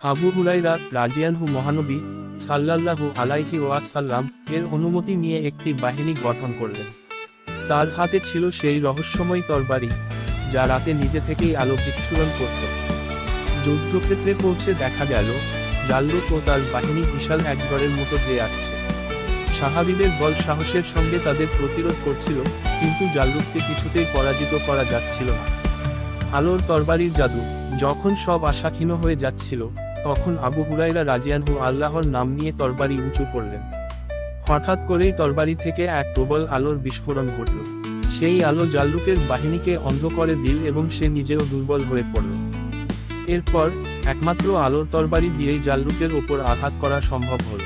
আবু হুরাইরা রাজিয়ানহু মহানবী সাল্লাল্লাহু আলাইহি ওয়াসাল্লাম এর অনুমতি নিয়ে একটি বাহিনী গঠন করলেন। তার হাতে ছিল সেই রহস্যময় তরবারি, যা রাতে নিজে থেকেই আলো বিচ্ছুরণ করত। যুদ্ধক্ষেত্রে পৌঁছে দেখা গেল, জাল্লুক ও তার বাহিনী বিশাল এক মতো গেয়ে আসছে। সাহাবিদের বল সাহসের সঙ্গে তাদের প্রতিরোধ করছিল, কিন্তু জাল্লুককে কিছুতেই পরাজিত করা যাচ্ছিল না। আলোর তরবারির জাদু, যখন সব আশা ক্ষীণ হয়ে যাচ্ছিল তখন আবু হুরাইরা রাজিয়ানহু আল্লাহর নাম নিয়ে তরবারি উঁচু করলেন। হঠাৎ করেই তরবারি থেকে এক প্রবল আলোর বিস্ফোরণ ঘটল। সেই আলো জাল্লুকের বাহিনীকে অন্ধ করে দিল এবং সে নিজেও দুর্বল হয়ে পড়ল। এরপর একমাত্র আলোর তরবারি দিয়েই জাল্লুকের ওপর আঘাত করা সম্ভব হল।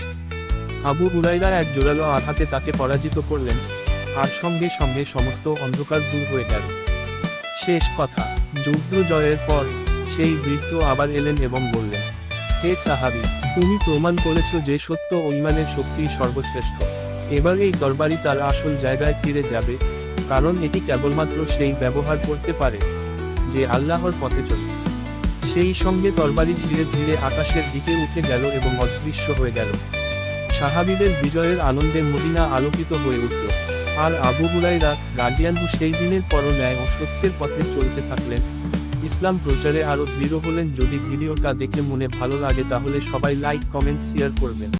আবু হুরাইরা এক জোরালো আঘাতে তাকে পরাজিত করলেন। আর সঙ্গে সঙ্গে সমস্ত অন্ধকার দূর হয়ে গেল। শেষ কথা, যুদ্ধ জয়ের পর সেই বৃদ্ধ আবার এলেন এবং বললেন হে সাহাবি, তুমি প্রমাণ করেছ যে সত্য ও ইমানের শক্তি সর্বশ্রেষ্ঠ। এবার এই তরবারি তার আসল জায়গায় ফিরে যাবে, কারণ এটি কেবলমাত্র সেই ব্যবহার করতে পারে, যে আল্লাহর পথে চলে। সেই সঙ্গে তরবারি ধীরে ধীরে আকাশের দিকে উঠে গেল এবং অদৃশ্য হয়ে গেল। সাহাবিদের বিজয়ের আনন্দে মদিনা আলোকিত হয়ে উঠল। আর আবু হুরাইরা রাজিয়ানহু সেই দিনের পরও ন্যায় ও সত্যের পথে চলতে থাকলেন। ইসলাম প্রচারে আরও দৃঢ় হলেন। যদি ভিডিওটা দেখে মনে ভালো লাগে তাহলে সবাই লাইক কমেন্ট শেয়ার করবেন।